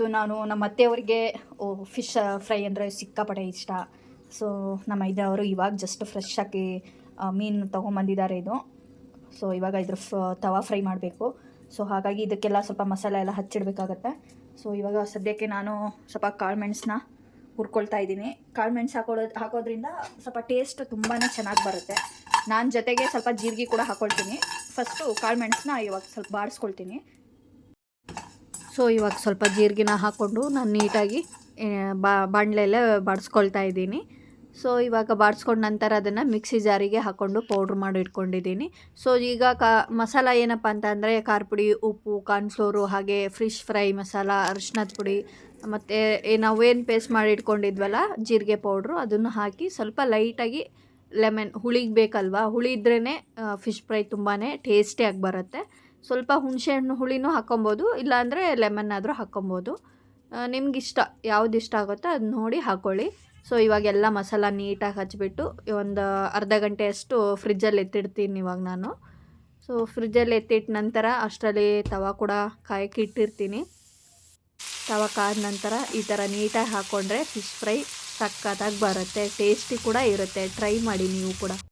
ಇವತ್ತು ನಾನು ನಮ್ಮ ಅತ್ತೆಯವ್ರಿಗೆ, ಓ ಫಿಶ್ ಫ್ರೈ ಅಂದರೆ ಸಿಕ್ಕಾಪಟ್ಟೆ ಇಷ್ಟ. ಸೊ ನಮ್ಮ ಇದ್ದವರು ಇವಾಗ ಜಸ್ಟ್ ಫ್ರೆಶ್ ಆಗಿ ಮೀನು ತೊಗೊಂಬಂದಿದ್ದಾರೆ ಇದು. ಸೊ ಇವಾಗ ಇದ್ರ ಫ, ತವಾ ಫ್ರೈ ಮಾಡಬೇಕು. ಸೊ ಹಾಗಾಗಿ ಇದಕ್ಕೆಲ್ಲ ಸ್ವಲ್ಪ ಮಸಾಲೆ ಎಲ್ಲ ಹಚ್ಚಿಡ್ಬೇಕಾಗತ್ತೆ. ಸೊ ಇವಾಗ ಸದ್ಯಕ್ಕೆ ನಾನು ಸ್ವಲ್ಪ ಕಾಳು ಮೆಣಸನ್ನ ಹುರ್ಕೊಳ್ತಾ ಇದ್ದೀನಿ. ಕಾಳು ಮೆಣಸು ಹಾಕೋದ್ರಿಂದ ಸ್ವಲ್ಪ ಟೇಸ್ಟ್ ತುಂಬಾ ಚೆನ್ನಾಗಿ ಬರುತ್ತೆ. ನಾನು ಜೊತೆಗೆ ಸ್ವಲ್ಪ ಜೀರಿಗೆ ಕೂಡ ಹಾಕೊಳ್ತೀನಿ. ಫಸ್ಟು ಕಾಳು ಮೆಣಸನ್ನ ಇವಾಗ ಸ್ವಲ್ಪ ಬಾಡಿಸ್ಕೊಳ್ತೀನಿ ಸೊ ಇವಾಗ ಸ್ವಲ್ಪ ಜೀರಿಗೆನ ಹಾಕ್ಕೊಂಡು ನಾನು ನೀಟಾಗಿ ಬಾಣಲೆಯಲ್ಲೇ ಬಾಡಿಸ್ಕೊಳ್ತಾ ಇದ್ದೀನಿ. ಸೊ ಇವಾಗ ಬಾಡಿಸ್ಕೊಂಡ ನಂತರ ಅದನ್ನು ಮಿಕ್ಸಿ ಜಾರಿಗೆ ಹಾಕ್ಕೊಂಡು ಪೌಡ್ರ್ ಮಾಡಿ ಇಟ್ಕೊಂಡಿದ್ದೀನಿ. ಸೊ ಈಗ ಕಾ, ಮಸಾಲ ಏನಪ್ಪ ಅಂತ ಅಂದರೆ ಖಾರ ಪುಡಿ, ಉಪ್ಪು, ಕಾರ್ನ್ಫ್ಲೋರು, ಹಾಗೆ ಫಿಶ್ ಫ್ರೈ ಮಸಾಲ ಅರಿಶಿನದ ಪುಡಿ, ಮತ್ತು ನಾವೇನು ಪೇಸ್ಟ್ ಮಾಡಿ ಇಟ್ಕೊಂಡಿದ್ವಲ್ಲ, ಜೀರಿಗೆ ಪೌಡ್ರು, ಅದನ್ನು ಹಾಕಿ ಸ್ವಲ್ಪ ಲೈಟಾಗಿ ಲೆಮನ್ ಹುಳಿಗೆ ಬೇಕಲ್ವಾ ಹುಳಿ ಇದ್ರೇ ಫಿಶ್ ಫ್ರೈ ತುಂಬಾ ಟೇಸ್ಟಿಯಾಗಿ ಬರುತ್ತೆ. ಸ್ವಲ್ಪ ಹುಣಸೆಹಣ್ಣು ಹುಳಿನೂ ಹಾಕ್ಕೊಬೋದು ಇಲ್ಲಾಂದರೆ ಲೆಮನ್ ಆದರೂ ಹಾಕ್ಕೊಬೋದು ನಿಮ್ಗೆ ಇಷ್ಟ ಯಾವ್ದು ಇಷ್ಟ ಆಗುತ್ತೋ ಅದು ನೋಡಿ ಹಾಕ್ಕೊಳ್ಳಿ ಸೊ ಇವಾಗೆಲ್ಲ ಮಸಾಲ ನೀಟಾಗಿ ಹಚ್ಚಿಬಿಟ್ಟು ಒಂದು ಅರ್ಧ ಗಂಟೆಯಷ್ಟು ಫ್ರಿಜ್ಜಲ್ಲಿ ಎತ್ತಿಡ್ತೀನಿ ಇವಾಗ ನಾನು. ಸೊ, ಫ್ರಿಜ್ಜಲ್ಲಿ ಎತ್ತಿಟ್ಟ ನಂತರ ಅಷ್ಟರಲ್ಲಿ ತವಾ ಕೂಡ ಕಾಯಕ್ಕೆ ಇಟ್ಟಿರ್ತೀನಿ. ತವಾ ಕಾದ ನಂತರ ಈ ಥರ ನೀಟಾಗಿ ಹಾಕ್ಕೊಂಡ್ರೆ ಫಿಶ್ ಫ್ರೈ ಸಕ್ಕತ್ತಾಗಿ ಬರುತ್ತೆ, ಟೇಸ್ಟಿ ಕೂಡ ಇರುತ್ತೆ. ಟ್ರೈ ಮಾಡಿ ನೀವು ಕೂಡ.